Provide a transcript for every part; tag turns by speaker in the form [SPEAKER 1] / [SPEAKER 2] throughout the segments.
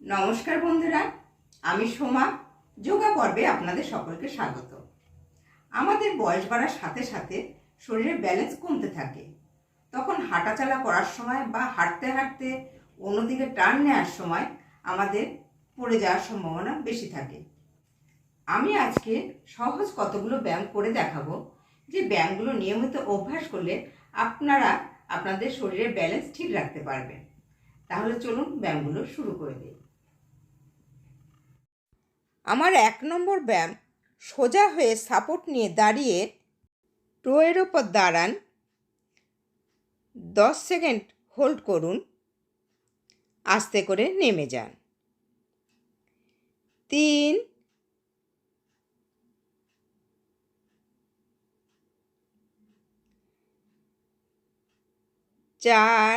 [SPEAKER 1] নমস্কার বন্ধুরা, আমি সোমা। যোগা পর্বে আপনাদের সকলকে স্বাগত। আমাদের বয়স বাড়ার সাথে সাথে শরীরের ব্যালেন্স কমতে থাকে। তখন হাঁটাচলা করার সময় বা হাঁটতে হাঁটতে অন্যদিকে টার্ন নেওয়ার সময় আমাদের পড়ে যাওয়ার সম্ভাবনা বেশি থাকে। আমি আজকে সহজ কতগুলো ব্যায়াম করে দেখাবো, যে ব্যায়ামগুলো নিয়মিত অভ্যাস করলে আপনারা আপনাদের শরীরের ব্যালেন্স ঠিক রাখতে পারবেন। তাহলে চলুন ব্যায়ামগুলো শুরু করে দিই। আমার এক নম্বর ব্যায়াম সোজা হয়ে সাপোর্ট নিয়ে দাঁড়িয়ে টোয়ের ওপর দাঁড়ান। দশ সেকেন্ড হোল্ড করুন। আস্তে করে নেমে যান। তিন, চার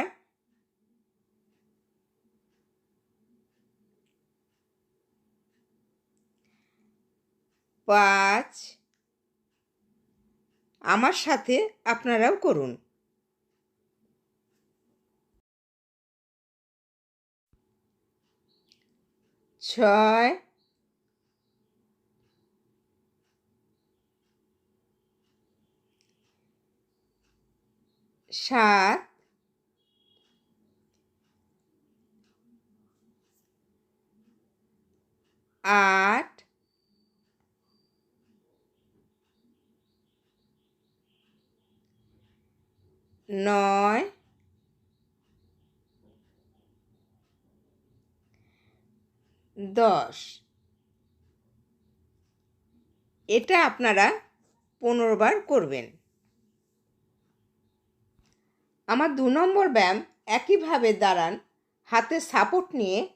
[SPEAKER 1] পাঁচ। আমার সাথে আপনারাও করুন। ছয়। সাত। আট। নয়, দশ। এটা আপনারা পনেরো বার করবেন। আমার দু নম্বর ব্যায়াম একইভাবে দাঁড়ান, হাতে সাপোর্ট নিয়ে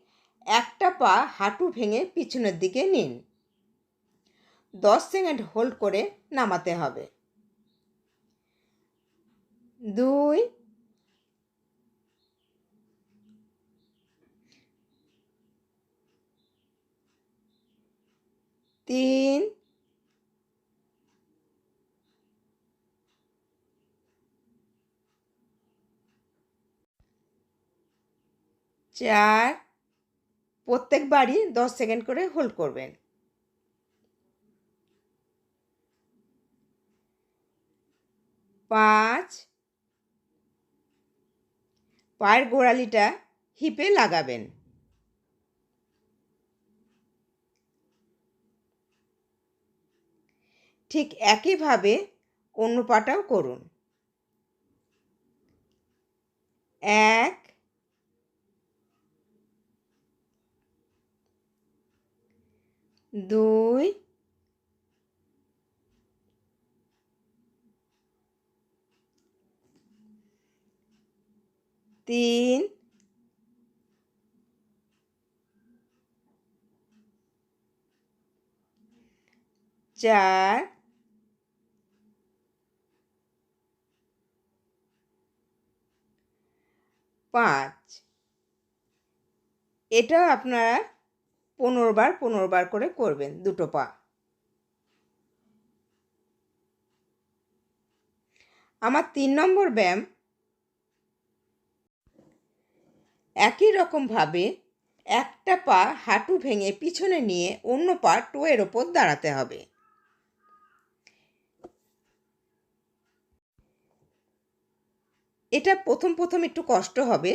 [SPEAKER 1] একটা পা হাঁটু ভেঙে পিছনের দিকে নিন। দশ সেকেন্ড হোল্ড করে নামাতে হবে। দুই তিন চার প্রত্যেকবারই দশ সেকেন্ড করে হোল্ড করবেন। পাঁচ পায়ের গোড়ালিটা হিপে লাগাবেন। ঠিক একইভাবে অন্য পাটাও করুন। এক দুই তিন, চার, পাঁচ। এটাও আপনারা পনেরো বার করে করবেন দুটো পা। আমার তিন নম্বর ব্যায়াম একই রকমভাবে একটা পা হাঁটু ভেঙে পিছনে নিয়ে অন্য পা টোয়ের ওপর দাঁড়াতে হবে। এটা প্রথম প্রথম একটু কষ্ট হবে,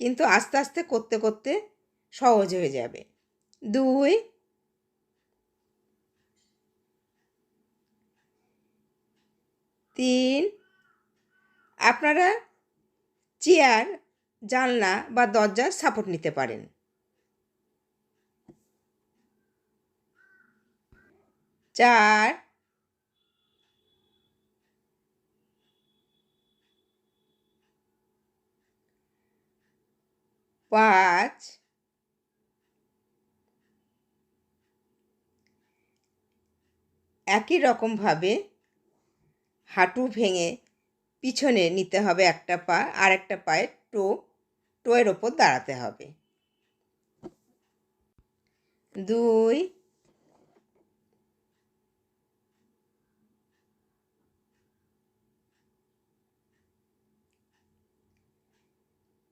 [SPEAKER 1] কিন্তু আস্তে আস্তে করতে করতে সহজ হয়ে যাবে। দুই তিন আপনারা চেয়ার জানলা বা দরজার সাপোর্ট নিতে পারেন। চার। পাঁচ। একই রকমভাবে হাঁটু ভেঙে পিছনে নিতে হবে একটা পা আর একটা পায়ের টো টোয়ের ওপর দাঁড়াতে হবে। দুই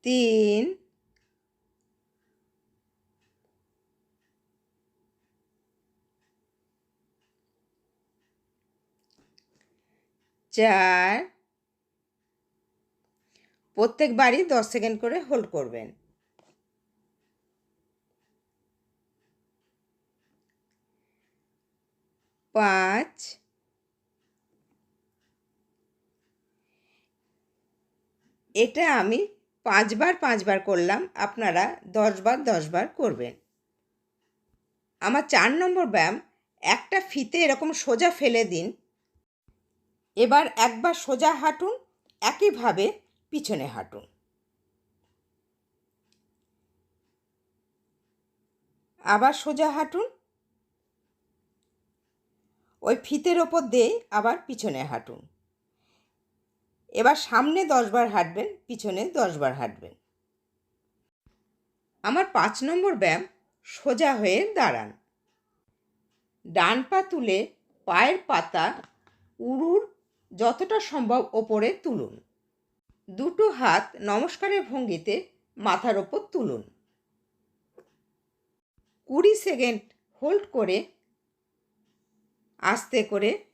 [SPEAKER 1] তিন চার প্রত্যেকবারই দশ সেকেন্ড করে হোল্ড করবেন। পাঁচ, এটা আমি পাঁচবার পাঁচবার করলাম, আপনারা দশবার দশবার করবেন। আমার চার নম্বর ব্যায়াম, একটা ফিতে এরকম সোজা ফেলে দিন, এবার একবার সোজা হাঁটুন, একইভাবে পিছনে হাঁটুন। আবার সোজা হাঁটুন। ওই ফিতের ওপর দিয়ে আবার পিছনে হাঁটুন। এবার সামনে দশবার হাঁটবেন, পিছনে দশবার হাঁটবেন। আমার পাঁচ নম্বর ব্যায়াম, সোজা হয়ে দাঁড়ান। ডান পা তুলে পায়ের পাতা উড়ুর যতটা সম্ভব ওপরে তুলুন। দুটো হাত নমস্কারের ভঙ্গিতে মাথার ওপর তুলুন। কুড়ি সেকেন্ড হোল্ড করে আস্তে করে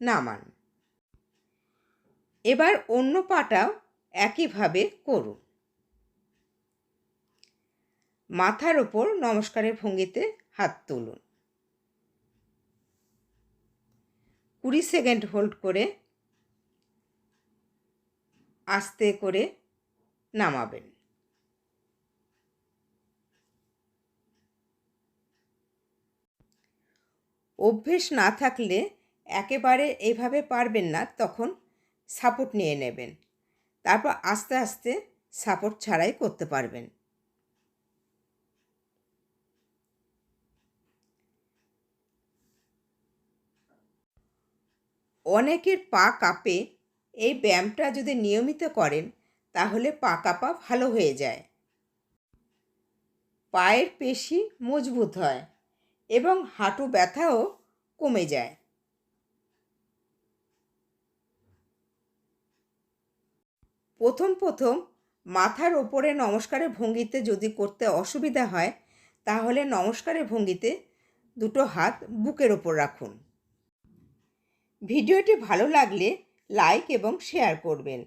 [SPEAKER 1] নামান। এবার অন্য পাটাও একইভাবে করুন। মাথার ওপর নমস্কারের ভঙ্গিতে হাত তুলুন। কুড়ি সেকেন্ড হোল্ড করে আস্তে করে নামাবেন। অভ্যেস না থাকলে একেবারে এইভাবে পারবেন না, তখন সাপোর্ট নিয়ে নেবেন। তারপর আস্তে আস্তে সাপোর্ট ছাড়াই করতে পারবেন। অনেকের পা কাঁপে এই ব্যায়ামটা যদি নিয়মিত করেন, তাহলে পাকা পা ভালো হয়ে যায়। পায়ের পেশি মজবুত হয় এবং হাঁটু ব্যথাও কমে যায়। প্রথম প্রথম মাথার ওপরে নমস্কারের ভঙ্গিতে যদি করতে অসুবিধা হয়, তাহলে নমস্কারের ভঙ্গিতে দুটো হাত বুকের ওপর রাখুন। ভিডিওটি ভালো লাগলে লাইক এবং শেয়ার করবেন।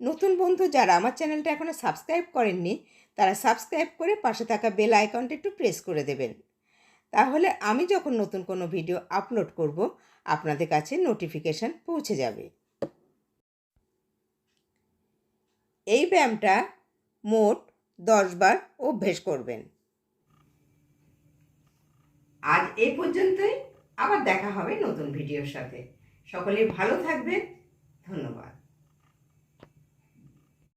[SPEAKER 1] নতুন বন্ধু যারা আমার চ্যানেলটা এখনও সাবস্ক্রাইব করেননি, তারা সাবস্ক্রাইব করে পাশে থাকা বেল আইকনটা একটু প্রেস করে দেবেন। তাহলে আমি যখন নতুন কোনো ভিডিও আপলোড করব, আপনাদের কাছে নোটিফিকেশান পৌঁছে যাবে। এই ব্যায়ামটা মোট দশবার অভ্যেস করবেন। আজ এই পর্যন্তই, আবার দেখা হবে নতুন ভিডিওর সাথে। সকলে ভালো থাকবেন Là 吧